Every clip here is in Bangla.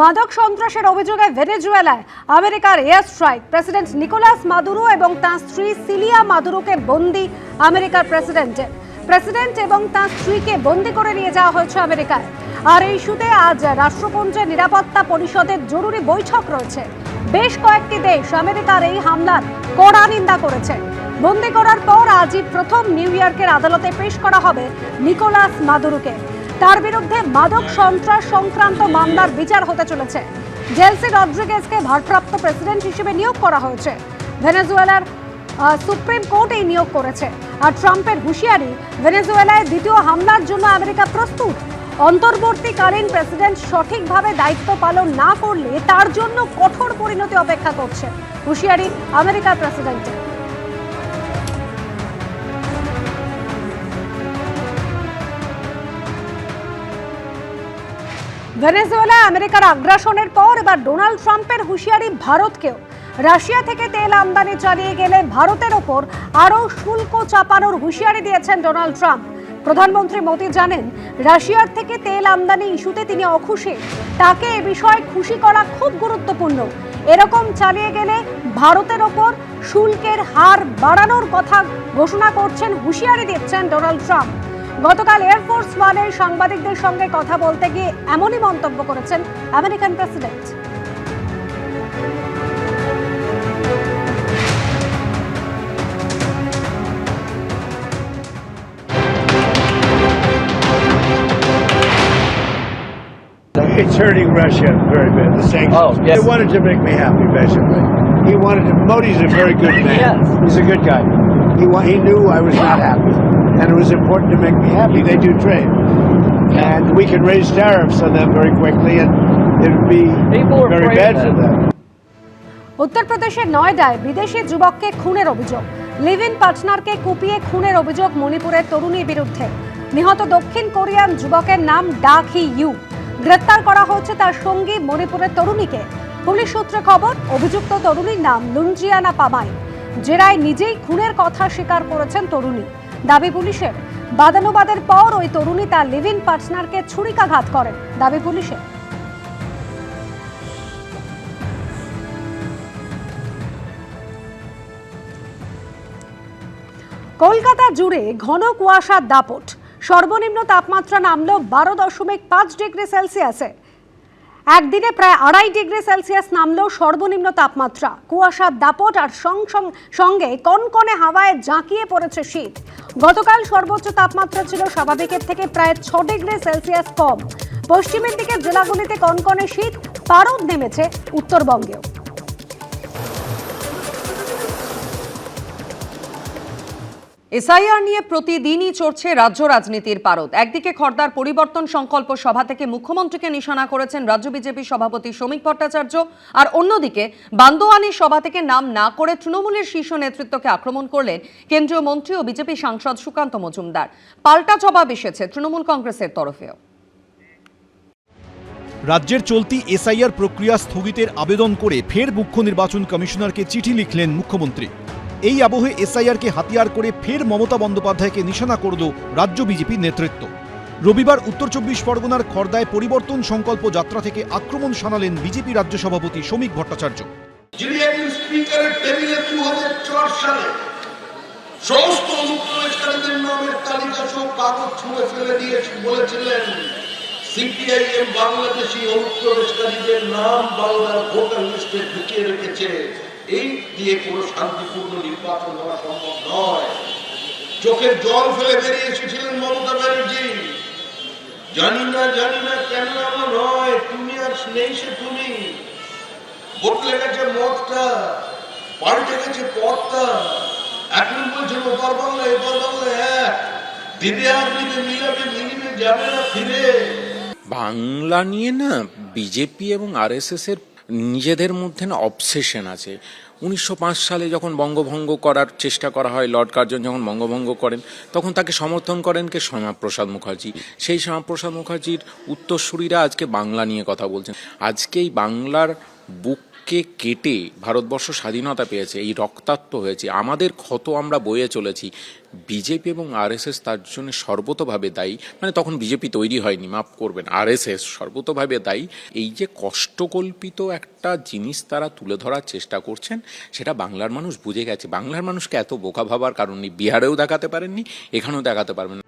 মাদক সন্ত্রাসের অভিযোগে ভেনেজুয়েলায় আমেরিকার air strike. President Nicolas Maduro এবং তাঁর স্ত্রী সিলিয়া মাদুরোকে বন্দি আমেরিকার প্রেসিডেন্টের। প্রেসিডেন্ট এবং তাঁর স্ত্রীকে বন্দি করে নিয়ে যাওয়া হয়েছে আমেরিকায়। আর এই ইস্যুতে আজ রাষ্ট্রপুঞ্জের নিরাপত্তা পরিষদের জরুরি বৈঠক রয়েছে। বেশ কয়েকটি দেশ আমেরিকার এই হামলার কড়া নিন্দা করেছে। বন্দি করার পর আজই প্রথম নিউ ইয়র্কের আদালতে পেশ করা হবে নিকোলাস মাদুরোকে। তার বিরুদ্ধে মাদক সন্ত্রাস সংক্রান্ত মামলার বিচার হতে চলেছে। জেলসি রড্রিগেজকে ভারপ্রাপ্ত প্রেসিডেন্ট হিসেবে নিয়োগ করা হয়েছে। ভেনেজুয়েলার সুপ্রিম কোর্ট এই নিয়োগ করেছে। আর ট্রাম্পের হুঁশিয়ারি, ভেনেজুয়েলায় দ্বিতীয় হামলার জন্য আমেরিকা প্রস্তুত। অন্তর্বর্তীকালীন প্রেসিডেন্ট সঠিকভাবে দায়িত্ব পালন না করলে তার জন্য কঠোর পরিণতি অপেক্ষা করছে। হুঁশিয়ারি আমেরিকার প্রেসিডেন্টের। ভেনেজুয়েলায় আমেরিকার আগ্রাসনের পর এবার ডোনাল্ড ট্রাম্পের হুঁশিয়ারি ভারতকেও। রাশিয়া থেকে তেল আমদানি চালিয়ে গেলে ভারতের ওপর আরও শুল্ক চাপানোর হুঁশিয়ারি দিয়েছেন ডোনাল্ড ট্রাম্প। প্রধানমন্ত্রী মোদী জানেন, রাশিয়ার থেকে তেল আমদানি ইস্যুতে তিনি অখুশি। তাকে এ বিষয়ে খুশি করা খুব গুরুত্বপূর্ণ। এরকম চালিয়ে গেলে ভারতের ওপর শুল্কের হার বাড়ানোর কথা ঘোষণা করছেন, হুঁশিয়ারি দিচ্ছেন ডোনাল্ড ট্রাম্প। গতকাল এয়ারফোর্স ওয়ানের সাংবাদিকদের সঙ্গে কথা বলতে গিয়ে এমনই মন্তব্য করেছেন American president It's hurting Russia very bad, the sanctions. Oh, yes. They wanted to make me happy, basically. He wanted to, Modi's a very good man. Yes. He's a good guy. He, he knew I was not happy. And it was important to make me happy. They do trade. And we can raise tariffs on them very quickly, and it would be very bad for them. উত্তরপ্রদেশের নয়ডায় বিদেশি যুবককে খুনের অভিযোগ। লিভ ইন পার্টনারকে কুপিয়ে খুনের অভিযোগ মণিপুরের তরুণীর বিরুদ্ধে। নিহত দক্ষিণ কোরিয়ান যুবকের নাম ডাক হি ইউ। গ্রেপ্তার করা হয়েছে তার সঙ্গী মণিপুরের তরুণীকে। পুলিশ সূত্রে খবর অভিযুক্ত তরুণীর নাম লুঞ্জিয়ানা পামাই। জেরায় নিজেই খুনের কথা স্বীকার করেছেন তরুণী। দাবি পুলিশের। বাদানুবাদের পর ওই তরুণী তার লিভ পার্টনারকে ছুরিকাঘাত করেন, দাবি পুলিশের। কলকাতা জুড়ে ঘন কুয়াশার দাপট। সর্বনিম্ন তাপমাত্রা নামল বারো দশমিক পাঁচ ডিগ্রি সেলসিয়াসে। একদিনে প্রায় আড়াই ডিগ্রি সেলসিয়াস নামলেও সর্বনিম্ন তাপমাত্রা। কুয়াশার দাপট আর সঙ্গে কনকনে হাওয়ায় জাঁকিয়ে পড়েছে শীত। গতকাল সর্বোচ্চ তাপমাত্রা ছিল স্বাভাবিকের থেকে প্রায় ছ ডিগ্রি সেলসিয়াস কম। পশ্চিমের দিকে জেলাগুলিতে কনকনে শীত, পারদ নেমেছে উত্তরবঙ্গেও। এসআইআর নিয়ে প্রতিদিনই চড়ছে রাজ্য রাজনীতির পারদ। একদিকে খর্দার পরিবর্তন সংকল্প সভা থেকে মুখ্যমন্ত্রীকে নিশানা করেছেন রাজ্য বিজেপি সভাপতি শ্রমিক ভট্টাচার্য, আর অন্যদিকে বান্দোয়ানি সভা থেকে নাম না করে তৃণমূলের শীর্ষ নেতৃত্বকে আক্রমণ করলেন কেন্দ্রীয় মন্ত্রী ও বিজেপি সাংসদ সুকান্ত মজুমদার। পাল্টা জবাব এসেছে তৃণমূল কংগ্রেসের তরফেও। রাজ্যের চলতি এসআইআর প্রক্রিয়া স্থগিতের আবেদন করে ফের মুখ্য নির্বাচন কমিশনারকে চিঠি লিখলেন মুখ্যমন্ত্রী। এই আবহে এসআইআরকে হাতিয়ার করে ফের মমতা বন্দ্যোপাধ্যায়কে নিশানা করল রাজ্য বিজেপির নেতৃত্ব। রবিবার উত্তর চব্বিশ পরগনার খর্দায় পরিবর্তন সংকল্প যাত্রা থেকে আক্রমণ শানালেন বিজেপি রাজ্য সভাপতি শ্রমিক ভট্টাচার্য। সিপিআইএম বাংলাদেশি অনুপ্রবেশকারীদের নাম বাংলার ভোটার লিস্টে ঢুকিয়ে রেখেছে। এই দিয়ে কোনো শান্তিপূর্ণ নির্বাচন হওয়া সম্ভব নয়। চোখের জল ফেলে বেরিয়ে এসেছিলেন মমতা ব্যানার্জি। জানি না জানি না কেন এমন হয়, তুমি আর নেই সে তুমি। বদলে গেছে মতটা, পাল্টে গেছে পথটা। এখন বলছেন ওপার বাংলা এপার বাংলা এক। দিদি আর দিদি মিলাবে, মিলিবে, যাবে না ফিরে। বাংলা নিয়ে না, বিজেপি এবং আরএসএস এর নিজেদের মধ্যে না অবসেশন আছে। উনিশশো পাঁচ সালে যখন বঙ্গভঙ্গ করার চেষ্টা করা হয়, লর্ড কার্জন যখন বঙ্গভঙ্গ করেন, তখন তাকে সমর্থন করেন কে শ্যামাপ্রসাদ মুখার্জি। সেই শ্যামাপ্রসাদ মুখার্জির উত্তরসূরিরা আজকে বাংলা নিয়ে কথা বলছেন। আজকে এই বাংলার বুক বুককে কেটে ভারতবর্ষ স্বাধীনতা পেয়েছে, এই রক্তাক্ত হয়েছে, আমাদের ক্ষত আমরা বয়ে চলেছি, বিজেপি এবং আরএসএস তার জন্য সর্বতভাবে দায়ী মানে তখন বিজেপি তৈরি হয়নি, মাফ করবেন, আরএসএস সর্বতভাবে দায়ী, এই যে কষ্টকল্পিত একটা জিনিস তারা তুলে ধরার চেষ্টা করছেন, সেটা বাংলার মানুষ বুঝে গেছে, বাংলার মানুষকে এত বোকা ভাবার কারণ নেই, বিহারেও দেখাতে পারেননি, এখানেও দেখাতে পারবেন।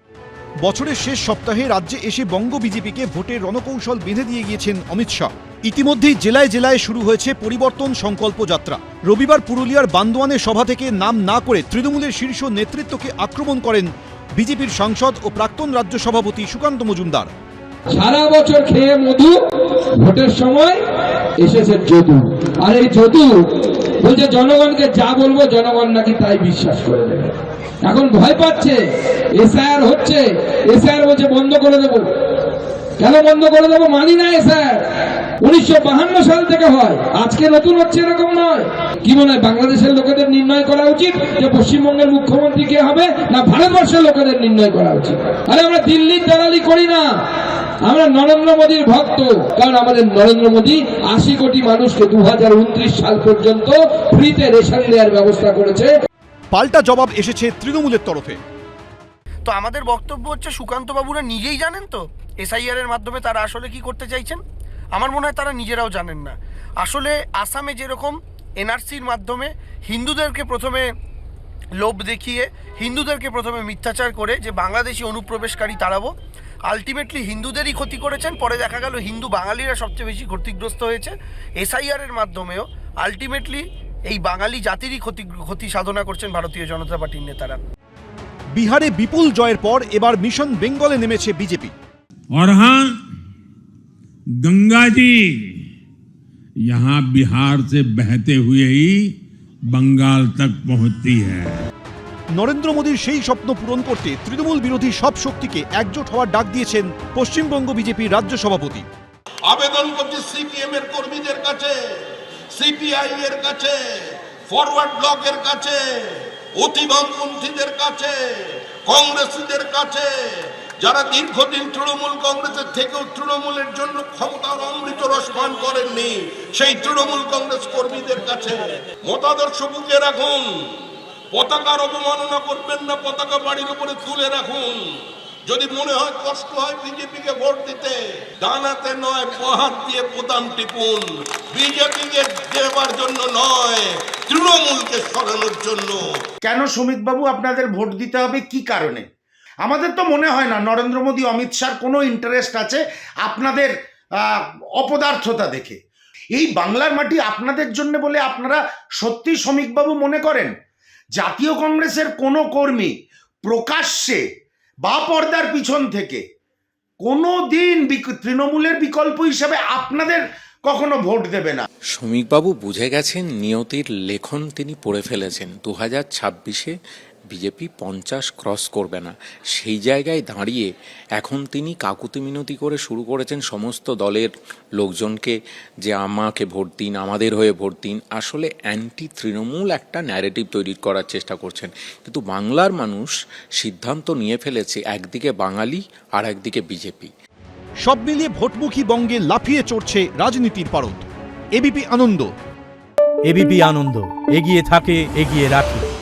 বছরের শেষ সপ্তাহে রাজ্যে এসে বঙ্গ বিজেপিকে ভোটের রণকৌশল বেঁধে দিয়ে গিয়েছেন অমিত শাহ। ইতিমধ্যেই জেলায় জেলায় শুরু হয়েছে পরিবর্তন সংকল্প যাত্রা। রবিবার পুরুলিয়ার বান্দোয়ানের সভা থেকে নাম না করে তৃণমূলের শীর্ষ নেতৃত্বকে আক্রমণ করেন বিজেপির সাংসদ ও প্রাক্তন রাজ্য সভাপতি সুকান্ত মজুমদার। সারা বছর খেয়ে মধু, ভোটের সময় এসেছে যদু। আর এই যদু বলছে, জনগণকে যা বলব জনগণ নাকি তাই বিশ্বাস করে দেবে এখন ভয় পাচ্ছে। এসআইআর হচ্ছে। এসআইআর বলছে, বন্ধ করে দেবো। কেন বন্ধ করে দেবো? মানি না এসআইআর। উনিশশো সাল থেকে হয়। আজকে নতুন হচ্ছে, এরকম নয়। কি মনে হয়, বাংলাদেশের লোকেদের নির্ণয় করা উচিত যে পশ্চিমবঙ্গের মুখ্যমন্ত্রী কে হবে, না ভারতবর্ষের লোকেদের নির্ণয় করা উচিত? আরে, আমরা দিল্লির দালালি করি না। আমরা নরেন্দ্র মোদীর ভক্ত। কারণ আমাদের নরেন্দ্র মোদী আশি কোটি মানুষকে দু হাজার উনত্রিশ সাল পর্যন্ত ফ্রিতে রেশন দেওয়ার ব্যবস্থা করেছে। পাল্টা জবাব এসেছে তৃণমূলের তরফে। তো আমাদের বক্তব্য হচ্ছে সুকান্ত বাবুরা নিজেই জানেন তো? এসআইআর এর মাধ্যমে তারা আসলে কি করতে চাইছেন? আমার মনে হয় তারা নিজেরাও জানেন না। আসলে আসামে যেরকম এনআরসির মাধ্যমে হিন্দুদেরকে প্রথমে লোভ দেখিয়ে, হিন্দুদেরকে প্রথমে মিথ্যাচার করে যে বাংলাদেশি অনুপ্রবেশকারী তাড়াবো, আলটিমেটলি হিন্দুদেরই ক্ষতি করেছেন। পরে দেখা গেল হিন্দু বাঙালিরা সবচেয়ে বেশি ক্ষতিগ্রস্ত হয়েছে। এসআইআর এর মাধ্যমেও আলটিমেটলি এই বাঙালি জাতিরই ক্ষতি ক্ষতি সাধনা করছেন ভারতীয় জনতা পার্টির নেতারা বিহারে বিপুল জয়ের পর এবার মিশন বেঙ্গলে নেমেছে বিজেপি और हाँ गंगा जी यहाँ बिहार से बहते हुए ही बंगाल तक पहुंचती है নরেন্দ্র মোদীর সেই স্বপ্ন পূরণ করতে তৃণমূল বিরোধী সব শক্তিকে একজোট হওয়ার ডাক দিয়েছেন পশ্চিমবঙ্গ বিজেপির রাজ্য সভাপতি আবেদন করছি সিপিএম এর কর্মীদের কাছে সিপিআই এর কাছে ফরওয়ার্ড ব্লকের কাছে অতিবামপন্থীদের কাছে, কংগ্রেসীদের কাছে, যারা দীর্ঘদিন তৃণমূল কংগ্রেসের থেকেও তৃণমূলের জন্য ক্ষমতার অমৃত রস পান করেননি, সেই তৃণমূল কংগ্রেস কর্মীদের কাছে। মতাদর্শ বুকে রাখুন, পতাকার অবমাননা করবেন না, পতাকা বাড়ির উপরে তুলে রাখুন। যদি মনে হয় কষ্ট হয়, বিজেপিকে ভোট দিতে। ডানাতে নয় পাহাড় দিয়ে বোতাম টিপুন। বিজেপিকে দেবার জন্য নয়, তৃণমূলকে সরানোর জন্য। কেন সুমিতবাবু আপনাদের ভোট দিতে হবে? কি কারণে? আমাদের তো মনে হয় না, নরেন্দ্র মোদী, অমিত শাহর কোনো ইন্টারেস্ট আছে আপনাদের অপদার্থতা দেখে। এই বাংলার মাটি আপনাদের জন্য বলে আপনারা সত্যি শ্রমিকবাবু মনে করেন? জাতীয় কংগ্রেসের কোনো কর্মী প্রকাশ্যে বা পর্দার পিছন থেকে। কোনো দিন তৃণমূলের বিকল্প হিসাবে আপনাদের কখনো ভোট দেবে না। শ্রমিকবাবু বুঝে গেছেন নিয়তির লেখন তিনি পড়ে ফেলেছেন। দু হাজার ছাব্বিশে বিজেপি পঞ্চাশ ক্রস করবে না। সেই জায়গায় দাঁড়িয়ে এখন তিনি কাকুতি মিনতি করে শুরু করেছেন সমস্ত দলের লোকজনকে যে আমাকে ভোট দিন আমাদের হয়ে ভোট দিন। আসলে অ্যান্টি তৃণমূল একটা ন্যারেটিভ তৈরি করার চেষ্টা করছেন। কিন্তু বাংলার মানুষ সিদ্ধান্ত নিয়ে ফেলেছে একদিকে বাঙালি আর একদিকে বিজেপি। সব মিলিয়ে ভোটমুখী বঙ্গে লাফিয়ে চড়ছে রাজনীতির পারদ। এবিপি আনন্দ। এবিপি আনন্দ। এগিয়ে থাকে এগিয়ে রাখে।